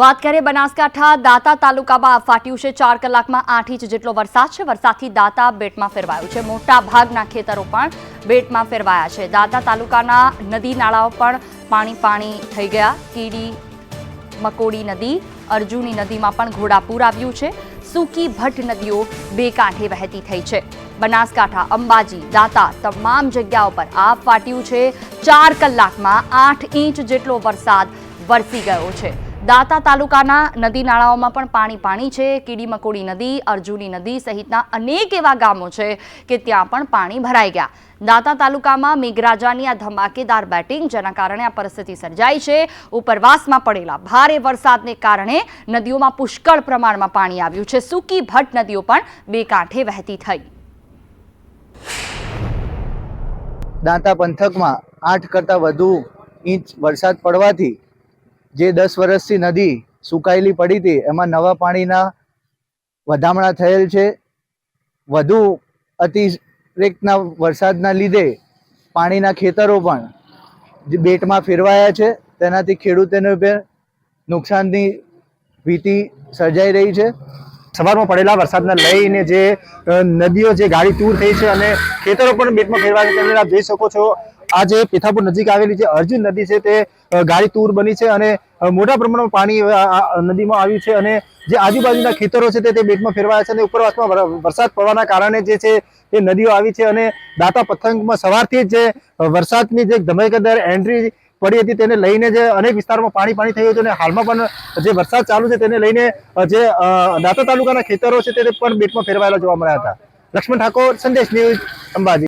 વાત કરીએ બનાસકાંઠા દાતા તાલુકામાં ફાટ્યું છે ચાર કલાકમાં આઠ ઇંચ જેટલો વરસાદ છે. વરસાદથી દાતા બેટમાં ફેરવાયું છે. મોટા ભાગના ખેતરો પણ બેટમાં ફેરવાયા છે. દાતા તાલુકાના નદી નાળાઓ પણ પાણી પાણી થઈ ગયા. કીડી મકોડી નદી, અર્જુની નદીમાં પણ ઘોડાપૂર આવ્યું છે. સૂકી ભટ્ટ નદીઓ બે કાંઠે વહેતી થઈ છે. બનાસકાંઠા, અંબાજી, દાતા તમામ જગ્યાઓ પર આ ફાટ્યું છે. ચાર કલાકમાં આઠ ઇંચ જેટલો વરસાદ વરસી ગયો છે. દાતા તાલુકાના નદી નાળાઓમાં પણ પાણી પાણી છે. કીડી મકોડી નદી અર્જુની નદી સહિતના અનેક એવા ગામો છે કે ત્યાં પણ પાણી ભરાઈ ગયા. દાતા તાલુકામાં મેઘરાજાની આ ધમાકેદાર બેટિંગ જેના કારણે આ પરિસ્થિતિ સર્જાઈ છે. ઉપરવાસમાં પડેલા ભારે વરસાદને કારણે નદીઓમાં પુષ્કળ પ્રમાણમાં પાણી આવ્યું છે. સૂકી ભટ્ટ નદીઓ પણ બે કાંઠે વહેતી થઈ. દાંતા પંથકમાં આઠ કરતાં વધુ ઇંચ વરસાદ પડવાથી જે દસ વર્ષથી નદી સુકાયેલી પડી હતી, એમાં નવા પાણીના વધામણા થયેલ છે. વધુ અતિરેકના વરસાદના લીધે પાણીના ખેતરો પણ બેટમાં ફેરવાયા છે. તેનાથી ખેડૂતોને નુકસાનની ભીતિ સર્જાઈ રહી છે. સવારમાં પડેલા વરસાદને લઈને જે નદીઓ, જે ગાડી તૂર થઈ છે અને ખેતરો પણ બેટમાં ફેરવાયા છે. તમે જોઈ શકો છો આ જે પેથાપુર નજીક આવેલી જે અર્જુન નદી છે તે ગાડી તૂર બની છે અને મોટા પ્રમાણમાં પાણી નદીમાં આવ્યું છે અને જે આજુબાજુના ખેતરો છે તે તે બેટમાં ફેરવાયા છે અને ઉપરવાસમાં વરસાદ પડવાના કારણે જે છે એ નદીઓ આવી છે અને દાતા પથંગમાં સવારથી જ વરસાદની જે ધમાકેદાર એન્ટ્રી પડી હતી તેને લઈને જે અનેક વિસ્તારોમાં પાણી પાણી થયું હતું અને હાલમાં પણ જે વરસાદ ચાલુ છે તેને લઈને જે દાંતા તાલુકાના ખેતરો છે તે પણ બેટમાં ફેરવાયેલા જોવા મળ્યા હતા. લક્ષ્મણ ઠાકોર, સંદેશ ન્યૂઝ અંબાજી.